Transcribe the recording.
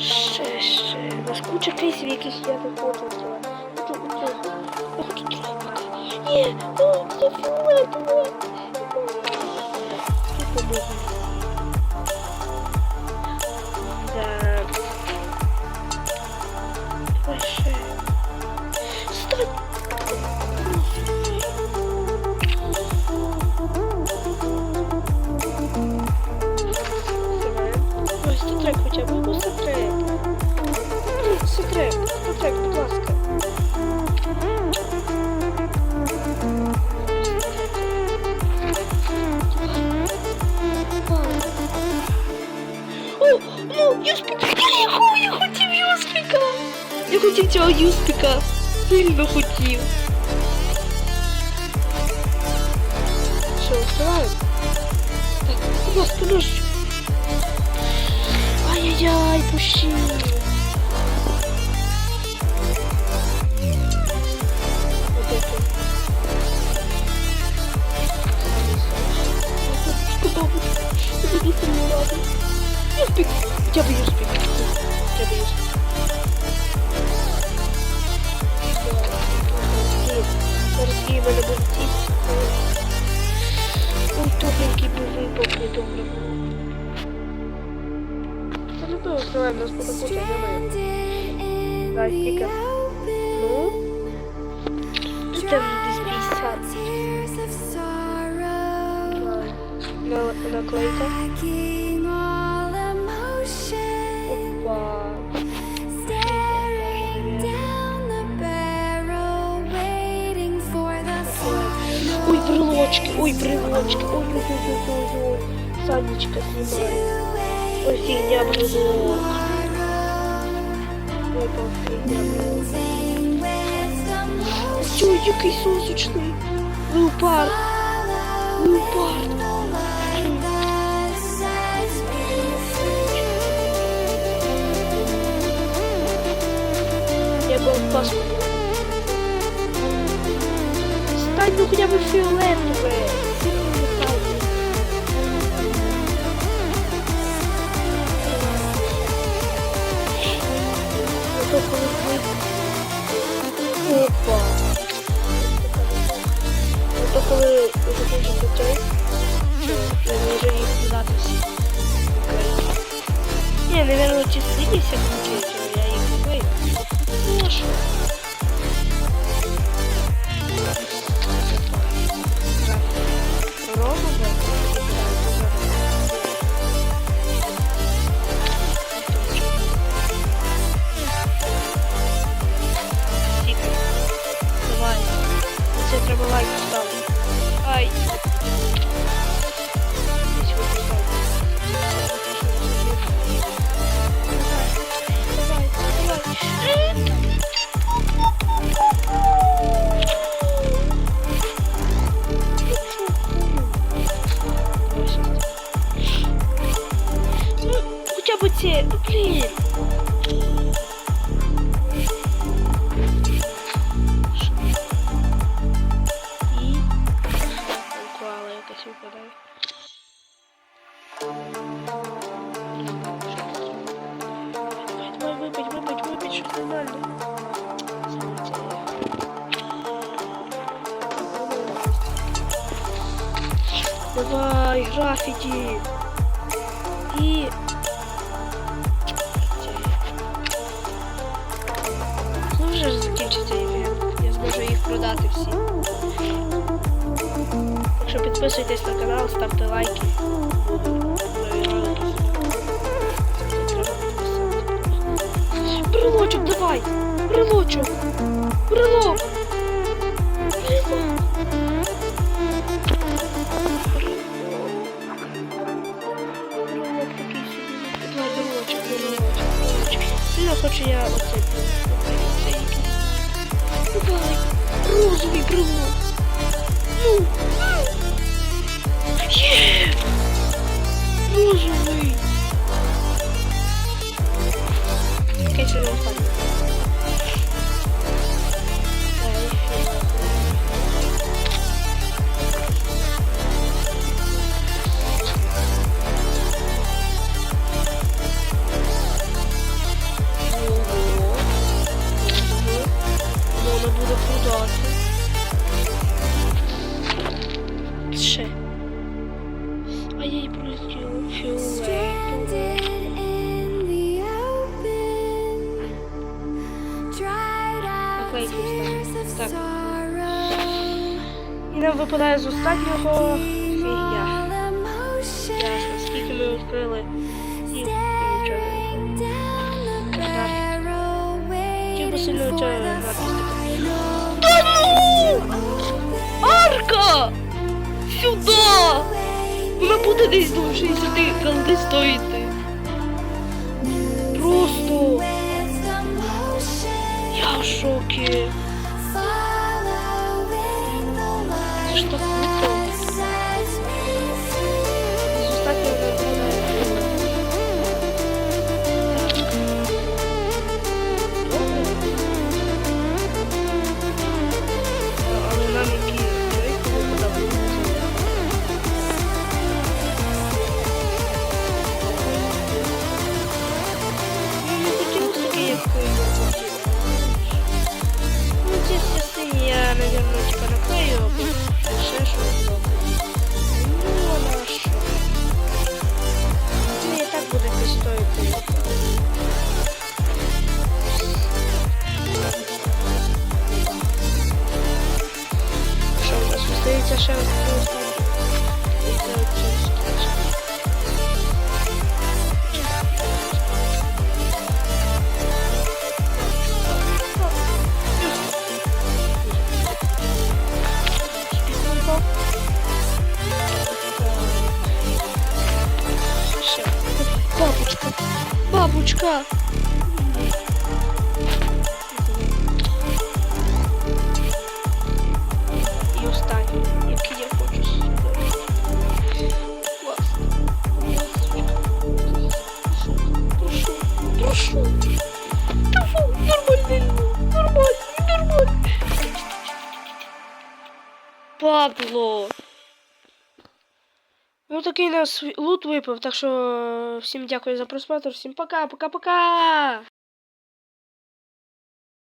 Ще, ще. У нас куча кейсів, яких я не хочу взяти. Хочу, хочу. Я хочу тропика. Ні, о, це фіолетове. Тут не можна. Да. Давай ще. Стой! Ой, статрек хоча б, ну статрек. Статрек, статрек, будь ласка. О, ну, юспік, я, я хотів юспіка. Я хотів цього юспіка. Сильно хотів. Що, вставай? Так, будь ласка, ножичок. Ай-яй-яй, пущи. Юспик. Хотя бы юспик. Хотя бы юспик. Зараз її мене буде тісти. Ой, тупенький був випав, не добре. Це не то, що в нас буде куча немає. Да, стільки. Ну? Тут там десь 50. На- Наклейка. Брелочки, ой, брелочки, ой, ой, ой, ой, ой, ой. Санечка снимает. Ой, фигня брелок. Там фигня брелок. Ой, який сосочний. Леопард. Леопард. Я был паспорт. Стань ну хотя бы фиолетовый. Опа. Это коли уже закінчиться цей, я можу їх додати всі. Ні, наверное, частині всі включить, але я їх не вийду. Ну, а що? лайк ставити. Ай. Давай, графіті. І... Ну вже ж закінчиться івент. Я зможу їх продати всі. Так що підписуйтесь на канал, ставте лайки. Давай! Брелочок! Брелок! Брелок! Давай, брелочок, брелочок, брелочок. Сильно хочу я оцей який. Давай! Розовий брелок! Ну! Є! Розовий! Так. И нам випадає з останнього фігня. Ясно, скільки ми відкрили і нічого. Чим посильно цього Та ну! Арка! Сюда! Вона буде десь довше сюди, коли стоїти. Просто я в шокі. У нас остається ще один Ще. Бабочка. Бабочка. Пабло. Ну такий нас лут випав, так що всім дякую за просмотр, всім пока, пока, пока.